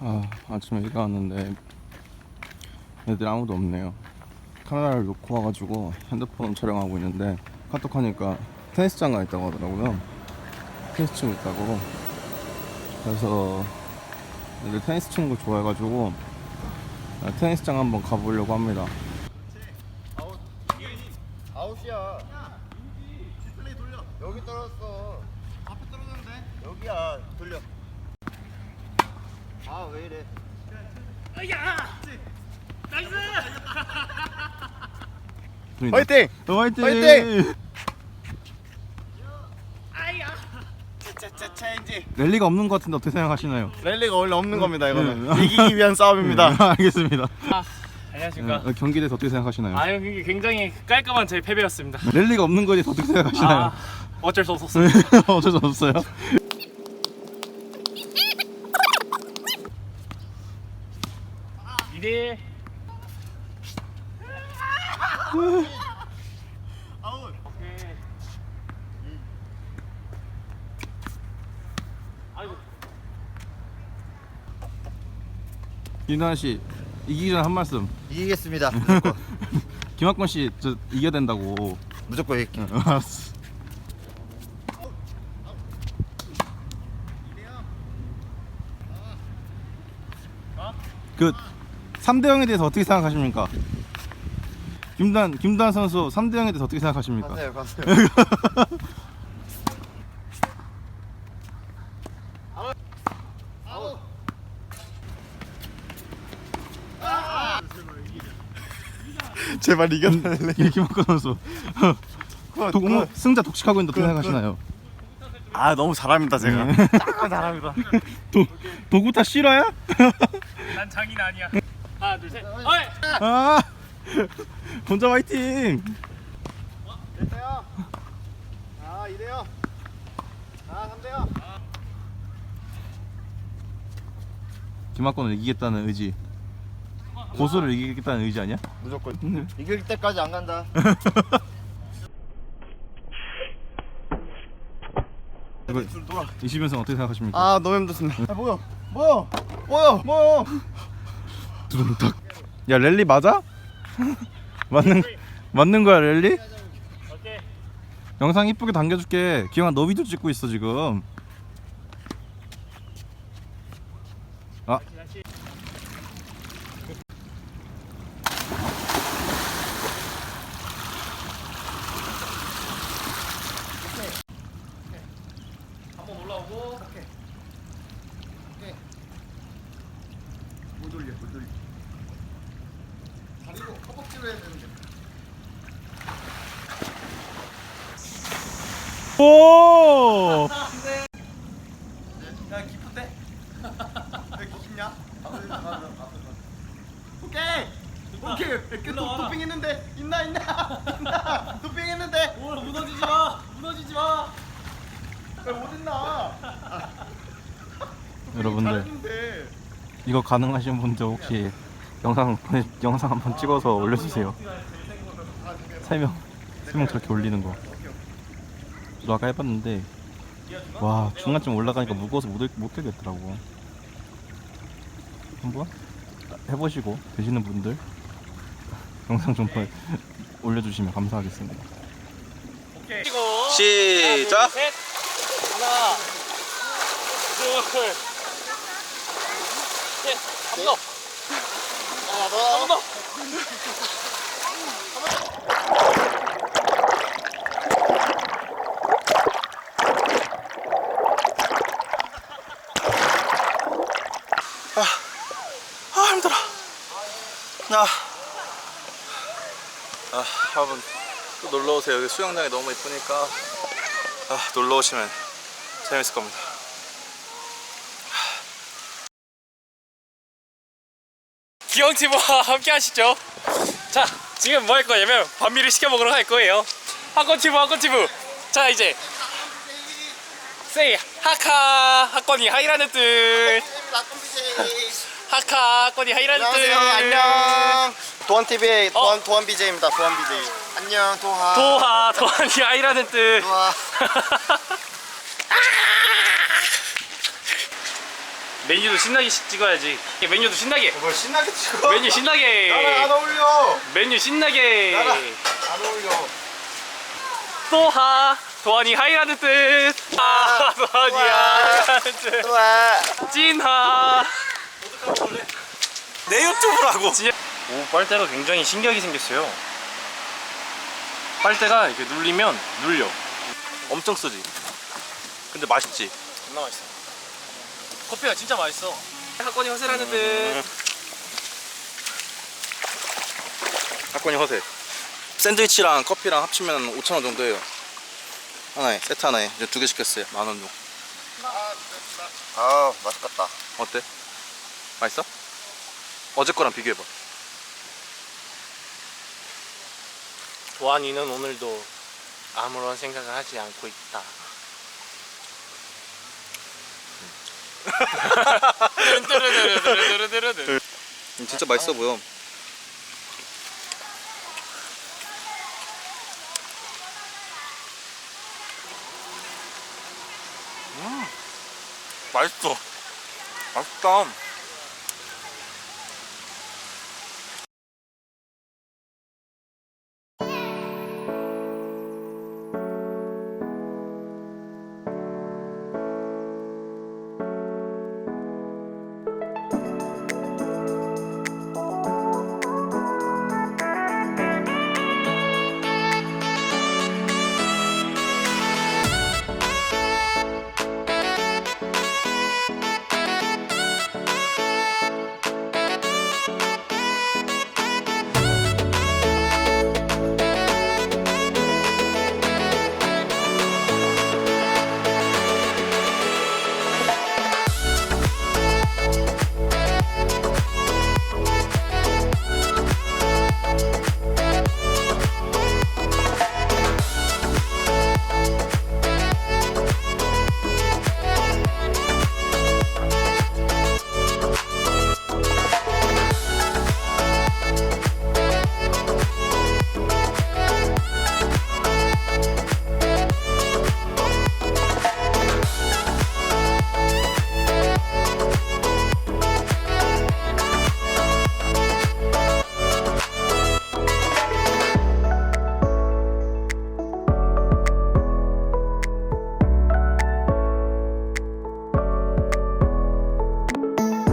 아, 아침에 일가 왔는데 애들 아무도 없네요. 카메라를 놓고 와가지고 핸드폰 촬영하고 있는데 카톡 하니까 테니스장 가 있다고 하더라고요. 테니스 치고 있다고. 그래서 애들 테니스 치는 걸 좋아해가지고 아, 테니스장 한번 가보려고 합니다. 아웃이야. 디스플레이 돌려. 여기 떨어졌어. 앞에 떨어졌는데? 여기야. 돌려. 아, 왜 이래? 화이팅! 어, 화이팅! 화이팅! 차차 차인지. 랠리가 없는 것 같은데 어떻게 생각하시나요? 랠리가 원래 없는 겁니다, 이거는. 네. 이기기 위한 싸움입니다. 네, 알겠습니다. 안녕하십니까. 어, 경기에 대해서 어떻게 생각하시나요? 아, 이게 굉장히 깔끔한 제 패배였습니다. 랠리가 없는 거에 대해서 어떻게 생각하시나요? 아, 어쩔 수 없었어요. 어쩔 수 없어요. 이대 아웃. 오케이. 아이고, 윤환 씨 이기기 전에 한 말씀. 이기겠습니다. 무조건. 김학권 씨 저 이겨야 된다고. 무조건 이기. 응, 알았어. 그 3대 0에 대해서 어떻게 생각하십니까? 김단 김단 선수 3대 0에 대해서 어떻게 생각하십니까? 가세요, 가세요. 제발 이겨달래. 예, 김학권 선수. 독, 뭐, 승자 독식하고 있는데 어떻게 그, 생각하시나요? 아 너무 잘합니다 제가. 네. 딱 잘합니다. 도, 도구 타 실화야? 난 장인 아니야. 하나, 둘, 셋. 어이! 아 혼자 화이팅! 됐어요. 아 이래요. 아 3대요. 김학권을 이기겠다는 의지. 고수를 이기겠다는 의지 아니야? 무조건 이길 때까지 안 간다. 이거 20연승 어떻게 생각하십니까? 아 너무 힘들습니다. 아 뭐야? 뭐야? 뭐야? 뭐야? 두둥탁. 야 랠리 맞아? 맞는 맞는 거야 랠리? 영상 이쁘게 당겨줄게. 기영아 너 비디오 찍고 있어 지금. 아 다시. 한번 올라오고. 못 올려, 못 올려. 다리로 허벅지로 해야 되는데. 오! 야 기쁜데? 왜 기쁘냐? 오케이. 오케이. 그 도, 도핑 했는데 있나 있나 있나 도핑 했는데 오, 무너지지 마. 무너지지 마. 왜 어딨나? 여러분들 잘했는데. 이거 가능하신 분들 혹시 영상 보내, 영상 한번 찍어서 올려주세요. 세명 세명 저렇게 올리는 거. 저도 아까 해봤는데 와 중간쯤 올라가니까 무거워서 못, 못 되겠더라고. 한번 해보시고 되시는 분들 영상 좀 보- 올려주시면 감사하겠습니다. 시작. 하나, 둘, 셋. 하나, 둘, 셋. 한번 더. 더. 아 힘들어. 아, 아 여러분 또 놀러 오세요. 여기 수영장이 너무 이쁘니까 아 놀러 오시면 재밌을 겁니다. 기영티브와 함께 하시죠. 자, 지금 뭐 할 거냐면 반미를 시켜 먹으러 갈 거예요. 학권티브, 학권티브. 자, 이제 세이 하카 학권이 하이라는 뜻. 하카 학권이 하이라는 뜻. 안녕하세요. 안녕. 도한 TV의 어. 도한 도한 BJ입니다. 도한 BJ. 안녕 도한. 도하 도한이 하이라는 뜻. 도한. 메뉴도 신나게 시- 찍어야지. 메뉴도 신나게. 뭘 신나게 찍어? 메뉴 신나게. 나랑 안 어울려. 메뉴 신나게. 나랑 안 어울려. 또하. 도안이 하이라는 뜻. 아, 도안이 하이라는 뜻. 좋아. 찐하. 내 유튜브라고. 오 빨대가 굉장히 신기하게 생겼어요. 빨대가 이렇게 눌리면 눌려. 엄청 쓰지. 근데 맛있지. 존나 맛있어 커피가 진짜 맛있어 학권이 허세라는 뜻 사건이 허세. 샌드위치랑 커피랑 합치면 5천 원 정도 해요. 하나에 세트 하나에 이제 두 개 시켰어요. 만 원 용. 아 맛있겠다 어때? 맛있어? 어제 거랑 비교해봐. 도안이는 오늘도 아무런 생각을 하지 않고 있다 음, 진짜 맛있어 보여. 음, 맛있어. 맛있다.